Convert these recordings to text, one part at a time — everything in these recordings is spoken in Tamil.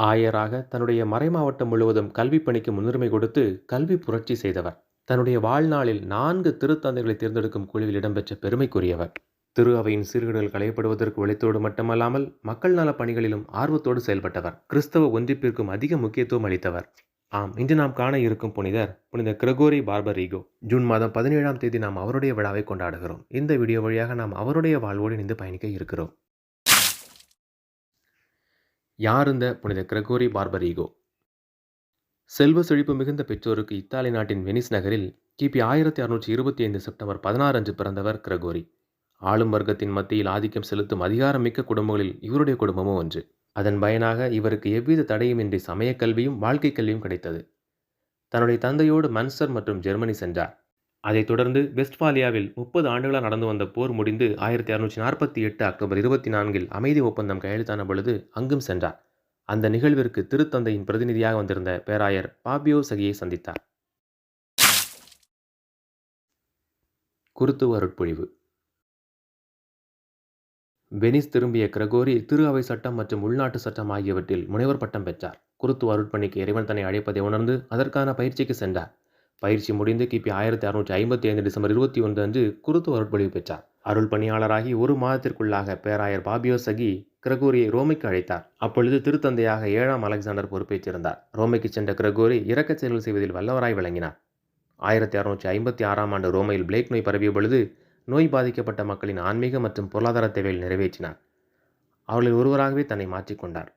ஆயராக தன்னுடைய மறைமாவட்டம் முழுவதும் கல்விப் பணிக்கு முன்னுரிமை கொடுத்து கல்வி புரட்சி செய்தவர். தன்னுடைய வாழ்நாளில் நான்கு திருத்தந்தைகளை தேர்ந்தெடுக்கும் குழுவில் இடம்பெற்ற பெருமைக்குரியவர். திரு அவையின் சீர்கேடுகள் களையப்படுவதற்கு உழைத்தோடு மட்டுமல்லாமல் மக்கள் நல பணிகளிலும் ஆர்வத்தோடு செயல்பட்டவர். கிறிஸ்தவ ஒன்றிப்பிற்கும் அதிக முக்கியத்துவம் அளித்தவர். ஆம் இன்று நாம் காண இருக்கும் புனிதர் புனித கிரகோரி பார்பரீகோ ஜூன் மாதம் பதினேழாம் தேதி நாம் அவருடைய விழாவை கொண்டாடுகிறோம். இந்த வீடியோ வழியாக நாம் அவருடைய வாழ்வோடு இணைந்து பயணிக்க இருக்கிறோம். யார் இந்த புனித கிரகோரி பார்பரீகோ? செல்வ செழிப்பு மிகுந்த பெற்றோருக்கு இத்தாலி நாட்டின் வெனிஸ் நகரில் கிபி ஆயிரத்தி அறுநூற்றி இருபத்தி ஐந்து செப்டம்பர் பதினாறு அன்று பிறந்தவர் கிரகோரி. ஆளும் வர்க்கத்தின் மத்தியில் ஆதிக்கம் செலுத்தும் அதிகாரமிக்க குடும்பங்களில் இவருடைய குடும்பமும் ஒன்று. அதன் பயனாக இவருக்கு எவ்வித தடையுமின்றி சமயக் கல்வியும் வாழ்க்கை கல்வியும் கிடைத்தது. தன்னுடைய தந்தையோடு மன்ஸ்டர் மற்றும் ஜெர்மனி சென்றார். அதைத் தொடர்ந்து வெஸ்ட்பாலியாவில் முப்பது ஆண்டுகளாக நடந்து வந்த போர் முடிந்து ஆயிரத்தி அறுநூற்றி நாற்பத்தி எட்டு அக்டோபர் இருபத்தி நான்கில் அமைதி ஒப்பந்தம் கையெழுத்தான பொழுது அங்கும் சென்றார். அந்த நிகழ்விற்கு திருத்தந்தையின் பிரதிநிதியாக வந்திருந்த பேராயர் பாபியோ சகியை சந்தித்தார். குருத்துவ அருட்பொழிவு. வெனிஸ் திரும்பிய கிரகோரி திரு அவை சட்டம் மற்றும் உள்நாட்டு சட்டம் ஆகியவற்றில் முனைவர் பட்டம் பெற்றார். குருத்துவ அருட்பணிக்கு இறைவன் தன்னை அழைப்பதை உணர்ந்து அதற்கான பயிற்சிக்கு சென்றார். பயிற்சி முடிந்து கிபி ஆயிரத்தி அறுநூற்றி ஐம்பத்தி ஐந்து டிசம்பர் இருபத்தி ஒன்று அன்று குருத்துவ அருட்பொழிவு பெற்றார். அருள் பணியாளராகி ஒரு மாதத்திற்குள்ளாக பேராயர் பாபியோ சகி கிரகோரியை ரோமைக்கு அழைத்தார். அப்பொழுது திருத்தந்தையாக ஏழாம் அலெக்சாண்டர் பொறுப்பேற்றிருந்தார். ரோமைக்கு சென்ற கிரகோரி இறக்கச் செயல்கள் செய்வதில் வல்லவராய் விளங்கினார். ஆயிரத்தி அறுநூற்றி ஐம்பத்தி ஆறாம் ஆண்டு ரோமையில் பிளேக் நோய் பரவிய பொழுது நோய் பாதிக்கப்பட்ட மக்களின் ஆன்மீக மற்றும் பொருளாதார தேவையில் நிறைவேற்றினார். அவர்களில் ஒருவராகவே தன்னை மாற்றிக்கொண்டார்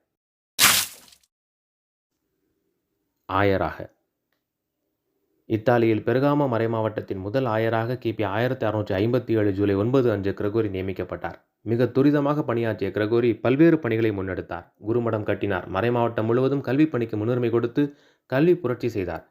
ஆயராக இத்தாலியில் பெருகாமோ மறைமாவட்டத்தின் முதல் ஆயராக கிபி ஆயிரத்தி அறுநூற்றி ஐம்பத்தி ஏழு ஜூலை ஒன்பது அன்று கிரகோரி நியமிக்கப்பட்டார். மிக துரிதமாக பணியாற்றிய கிரகோரி பல்வேறு பணிகளை முன்னெடுத்தார். குருமடம் கட்டினார். மறைமாவட்டம் முழுவதும் கல்வி பணிக்கு முன்னுரிமை கொடுத்து கல்வி புரட்சி செய்தார்.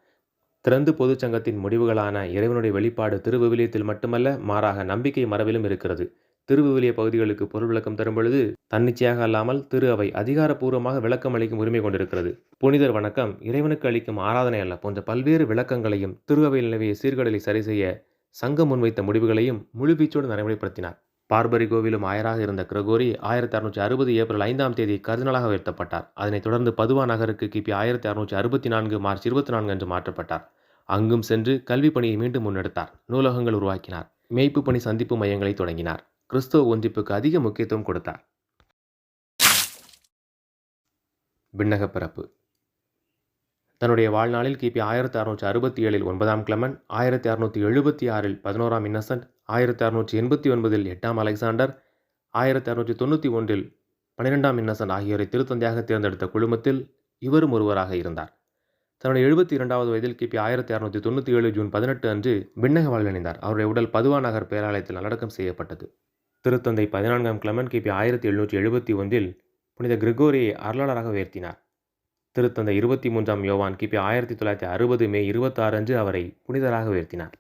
திறந்து பொதுச்சங்கத்தின் முடிவுகளான இறைவனுடைய வெளிப்பாடு திருவிவிலியத்தில் மட்டுமல்ல மாறாக நம்பிக்கை மரபிலும் இருக்கிறது. திருவிவிலிய பகுதிகளுக்கு பொருள் விளக்கம் தரும் பொழுது தன்னிச்சையாக அல்லாமல் திரு அவை அதிகாரப்பூர்வமாக விளக்கம் அளிக்கும் உரிமை கொண்டிருக்கிறது. புனிதர் வணக்கம். இறைவனுக்கு அளிக்கும் ஆராதனை அல்ல போன்ற பல்வேறு விளக்கங்களையும் திரு நிலவிய சீர்கடலை சரி செய்ய சங்கம் முன்வைத்த முடிவுகளையும் முழுவீச்சோடு நடைமுறைப்படுத்தினார். பார்பரி கோவிலும் ஆயராக இருந்த கிரகோரி ஆயிரத்தி அறுநூற்றி அறுபது ஏப்ரல் ஐந்தாம் தேதி கர்தினலாக உயர்த்தப்பட்டார். அதனைத் தொடர்ந்து பதுவா நகருக்கு கிபி ஆயிரத்தி அறுநூற்றி அறுபத்தி நான்கு மார்ச் இருபத்தி நான்கு அன்று மாற்றப்பட்டார். அங்கும் சென்று கல்வி பணியை மீண்டும் முன்னெடுத்தார். நூலகங்கள் உருவாக்கினார். மேய்ப்பு பணி சந்திப்பு மையங்களை தொடங்கினார். கிறிஸ்தவ ஒன்றிப்புக்கு அதிக முக்கியத்துவம் கொடுத்தார். விண்ணகப் பிறப்பு. தன்னுடைய வாழ்நாளில் கிபி ஆயிரத்தி அறுநூற்றி அறுபத்தி ஏழில் ஒன்பதாம் கிளமன் ஆயிரத்தி அறுநூற்றி எழுபத்தி ஆறில் பதினோராம் இன்னசென்ட் ஆயிரத்தி அறுநூற்றி எண்பத்தி ஒன்பதில் எட்டாம் அலெக்சாண்டர் ஆயிரத்தி அறுநூற்றி தொண்ணூற்றி ஒன்றில் பன்னிரெண்டாம் இன்னசென்ட் ஆகியோரை திருத்தந்தையாக தேர்ந்தெடுத்த குழுமத்தில் இவரும் ஒருவராக இருந்தார். தன்னுடைய எழுபத்தி இரண்டாவது வயதில் கிபி ஆயிரத்தி அறுநூற்றி தொண்ணூற்றி ஏழு ஜூன் பதினெட்டு அன்று விண்ணக வாழ்வடைந்தார் அவருடைய உடல் பதுவா நகர் பேராலயத்தில் நல்லடக்கம் செய்யப்பட்டது. திருத்தந்தை பதினான்காம் கிளமன் கிபி ஆயிரத்தி எழுநூற்றி எழுபத்தி ஒன்றில் புனித கிரிகோரியை அருளாளராக உயர்த்தினார். திருத்தந்தை இருபத்தி மூன்றாம் யோவான் கிபி ஆயிரத்தி தொள்ளாயிரத்தி அறுபது மே இருபத்தாறு அன்று அவரை புனிதராக உயர்த்தினார்.